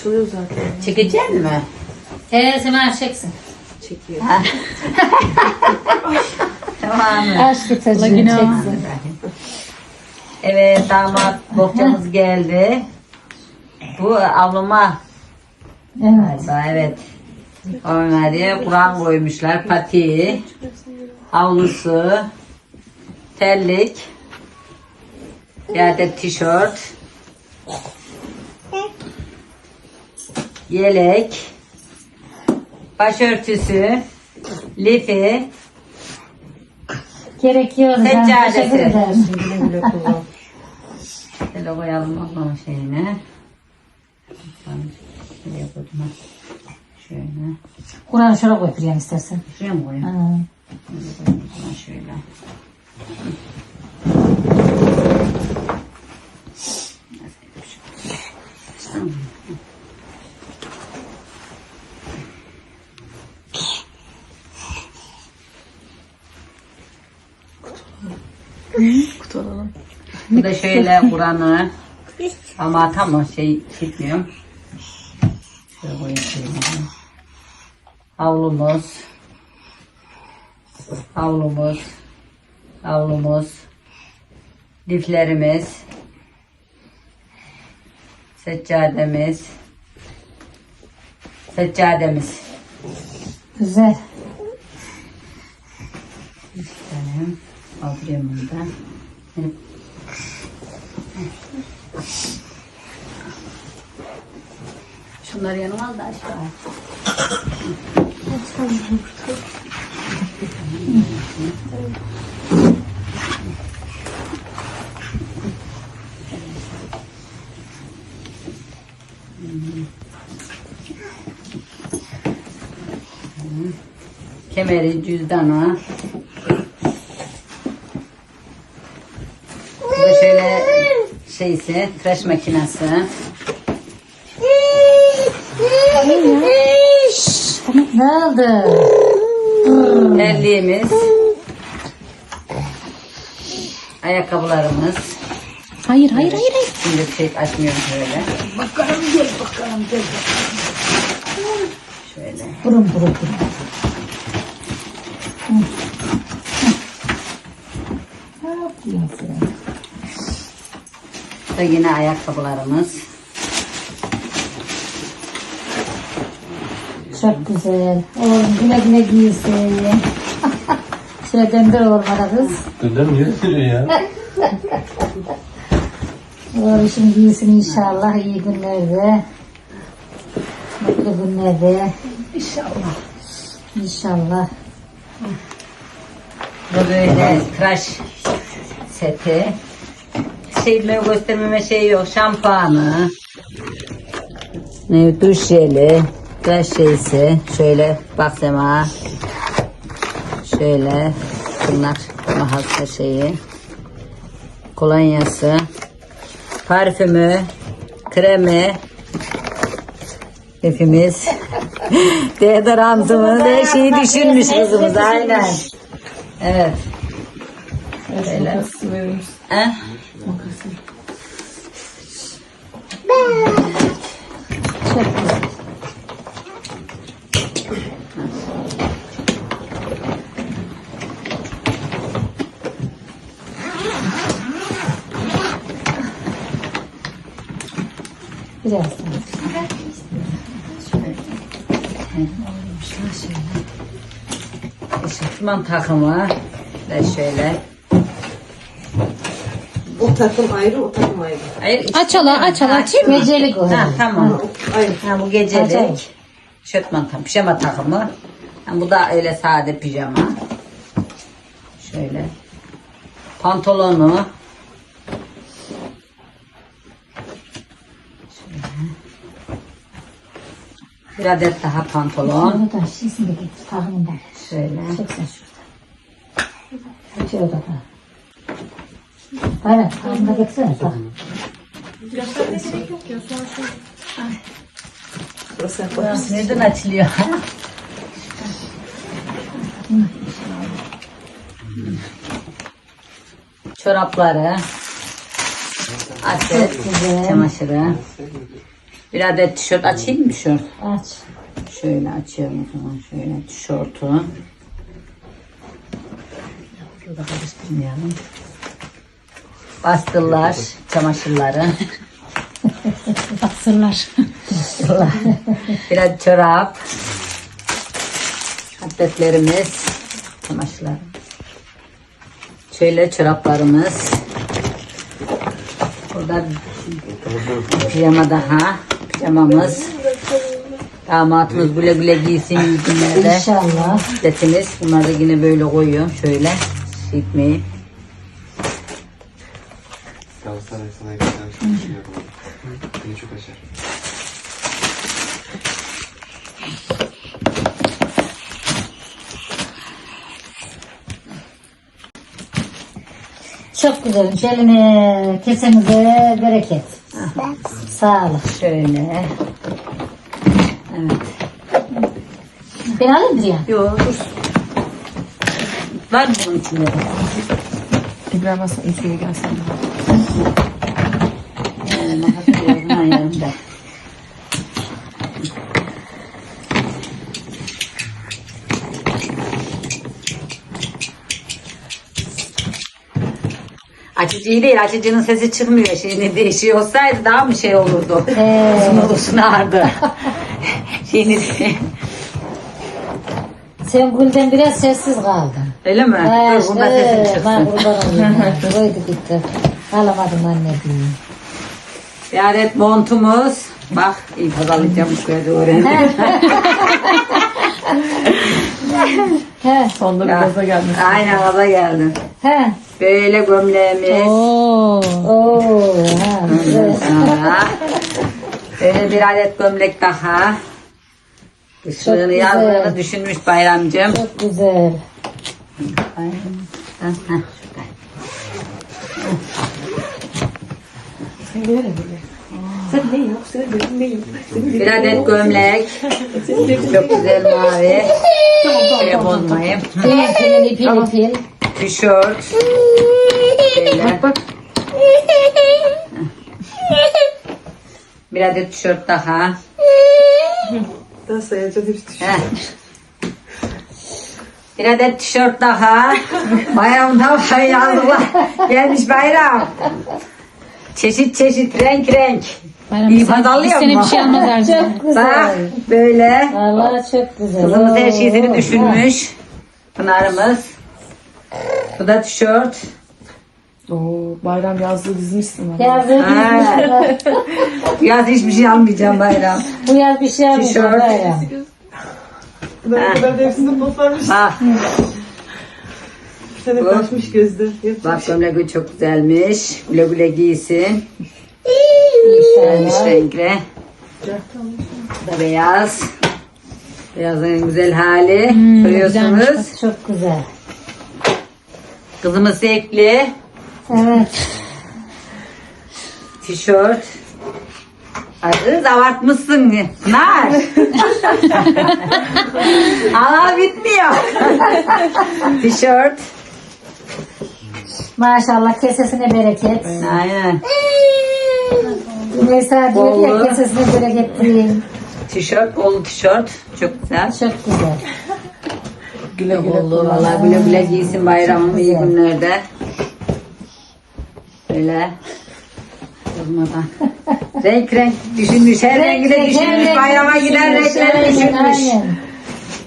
Açılıyor zaten. Çekecek mi? He Sema çeksin. Çekiyor. Tamam. Tutacı çeksin. Evet damat bohçamız geldi. Bu avluma Evet. galiba evet. Onları Kur'an koymuşlar. Pati, havlusu, terlik, bir adet tişört, yelek, başörtüsü, lifi, Gerekiyor. Seccadesi. Şöyle koyalım ablamın şeyine. Şöyle koydum. Şöyle. Kur'an'ı şöyle koy Priyan istersen. Şuraya mı koyayım? Ha. Şöyle koyayım o zaman Şöyle. Kutu alalım. Da şöyle Kur'an'ı ama tam şey gitmiyor. Şöyle koyayım şöyle. Havlumuz. Havlumuz. Havlumuz. Liflerimiz. Seccademiz. Seccademiz. Güzel. Benim. Kaldırıyorum bunu da. Yanıma al da aşağı. Kemeri, cüzdanı. Bu şöyle şeysi, tıraş makinesi. Ne oldu? Terliğimiz. Ayakkabılarımız. Hayır hayır hayır. hayır. Şimdi şey açmıyorum şöyle. Bakalım gel bakalım gel. Şöyle. Burun burun burun. Da yine ayakkabılarımız. Çok güzel. Oğlum güle güle giysin. Şöyle döndür olmadı kız. Gündem niye sürüyor ya? Oğlum şimdi giysin inşallah iyi günlerde. Mutlu günlerde. İnşallah. İnşallah. Bu böyle tıraş seti. Şeyime göstermeme şey yok. Şampuanı. Ne, duş jeli. Tıraş şeysi. Şöyle bak Sema. Şöyle tırnak mahası şeyi. Kolonyası. Parfümü. Kremi. Hepimiz. Deodorantımız her şeyi düşünmüş kızımız aynen. Evet. Öyle. Nasıl verir misin? Eh? Çok Biraz daha. Eşofman takımı ve şöyle. O takım ayrı, o takım ayrı. Hayır, iki- Aç ala aç ala aç. Gecelik o. Ha, tamam. Ayrı. Ha, bu gecelik. Eşofman takımı, pijama takımı. Ha, bu da öyle sade pijama. Şöyle. Pantolonu. Bir adet daha pantolon. Onu da şişini de getir. Tahmin de. Şöyle. Çeksen şurada. Şöyle da. Aynen. Tahmin de getirsene. Tak. Burası yaparsın. Nereden açılıyor? Çorapları. Güzel. çamaşırı. Bir adet tişört açayım mı tişört? Aç. Şöyle açıyorum o zaman. Şöyle tişörtü. Burada karıştırmayalım. Bastırlar, çamaşırları. Basırlar. Biraz çorap. Atletlerimiz. Çamaşırlar. Şöyle çoraplarımız. Burada pijama daha. Pijamamız. Damatımız güle güle giysin iyi günlerde. İnşallah. Atletimiz. Bunları da yine böyle koyuyorum. Şöyle. Gitmeyi. Galatasaray sana güzel bir şey yapalım. Beni çok açar. Çok güzel. Eline kesenize bereket. Sağlık. Şöyle. Evet. Ben alayım mı Cihan? Yok dur. Var mı bunun içinde? İbrahim Hasan ülkeye gelsin. Ee, ayarımda. Açıcıyı değil, açıcının sesi çıkmıyor. Şeyini değişiyor olsaydı daha mı şey olurdu? Ee. Uzun olursun ağırdı. Şeyini Sen Gül'den biraz sessiz kaldın. Öyle mi? Ha, Dur burada sesin ben çıksın. kurban olayım. Koydu gitti. Alamadım anne diyeyim. Bir adet montumuz. Bak iyi pazarlayacağım şöyle öğrendim. He, Sonunda bir gaza gelmiş. Aynen gaza geldim. he. Böyle gömleğimiz. Oo. Oo, ha. Sonra böyle bir adet gömlek daha. Işığını güzel. yazdığını düşünmüş bayramcığım. Çok güzel. Aynen. Ha, ha, böyle? Sen ne yok? Sen benim neyim? Bir adet gömlek. Çok güzel mavi. Şöyle bozmayayım. Pil pil pil pil. Tişört. Şöyle. Bak. Bir adet tişört daha. Daha sayacağım düşüyor. Heh. Bir adet tişört daha. Bayramda bayramlar. Gelmiş bayram. Çeşit çeşit renk renk. İyi pazarlıyor mu? şey Çok güzel. Bak böyle. Valla çok güzel. Kızımız her şeyini Oo, düşünmüş. Pınar'ımız. Bu da tişört. Oo, bayram yazdığı dizmişsin. bana. Yazın Ha. Yaz hiçbir şey almayacağım bayram. Bu yaz bir şey yapmayacağım Tişört. bayram. Ben kadar da hepsini toplarmış. Bak, Bir Bu. kaçmış gözde. Yapacak bak gömleği çok güzelmiş. Güle güle giysin. İnşallah. renkli. Bu da beyaz. Beyazın en güzel hali. Görüyorsunuz. Çok güzel. Kızımız zevkli. Evet. Tişört. Kız abartmışsın. Nar. Hala bitmiyor. Tişört. Maşallah kesesine bereket. Aynen. Mesela diyor ya Bollu. kesesine bereket diyeyim. Tişört, bol tişört. Çok güzel. Çok güzel. Güle güle. Bollu valla güle güle giysin bayramım iyi günlerde. Böyle. Durmadan. renk renk düşünmüş. Her rengi de düşünmüş. Bayrama giden renkleri düşünmüş.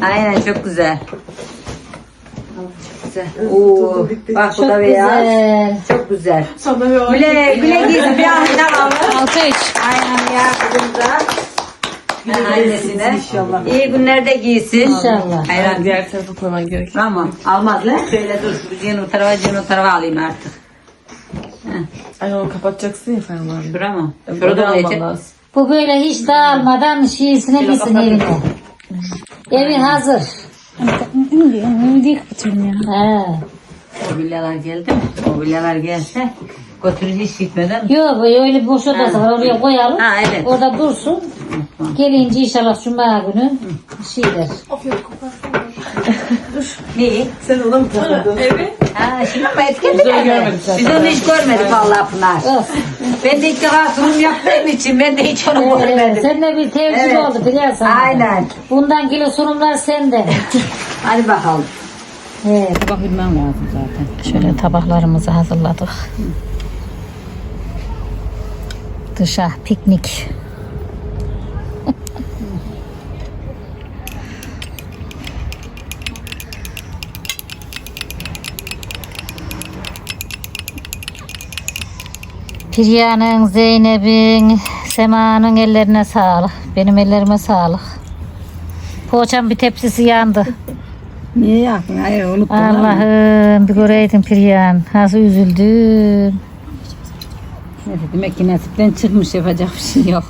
Aynen çok güzel. Güzel. Oo, bak bu Çok da beyaz. güzel. Çok güzel. Sana bir Güle güle giysin. Bir an tamam. Alkış. Aynen ya kızımıza. Annesine. İnşallah. İyi günlerde giysin. İnşallah. Hayran. Diğer tarafa koyman gerek. Tamam. Almaz lan. Şöyle dur. Cino tarafa, cino tarafa alayım artık. Ay onu kapatacaksın ya fermuarı. Şura mı? Burada Şurada alman lazım. Bu böyle hiç dağılmadan şiirsine gitsin evine. Evi hazır. He. Mobilyalar geldi mi? Mobilyalar gelse götürür hiç gitmeden. Yok öyle boş odası var oraya koyalım. Ha, evet. Orada dursun. Gelince inşallah cuma günü şeyler. Neyi? Sen ona mı takıldın? Evet. Ha, şimdi ama onu görmedik Biz onu hiç görmedik vallahi Pınar. Olsun. Ben de ilk defa sunum yaptığım için ben de hiç onu Ee, görmedim. seninle bir tevcih Evet. oldu biliyorsun. Aynen. Bundan kilo sunumlar sende. Hadi bakalım. Evet. Tabak bilmem lazım zaten. Şöyle tabaklarımızı hazırladık. Dışa piknik. Pirya'nın, Zeynep'in, Sema'nın ellerine sağlık. Benim ellerime sağlık. Poğaçam bir tepsisi yandı. Niye yaptın? Hayır unuttum. Allah'ım bir göreydin Perihan. Nasıl üzüldüm. Demek ki nasipten çıkmış yapacak bir şey yok.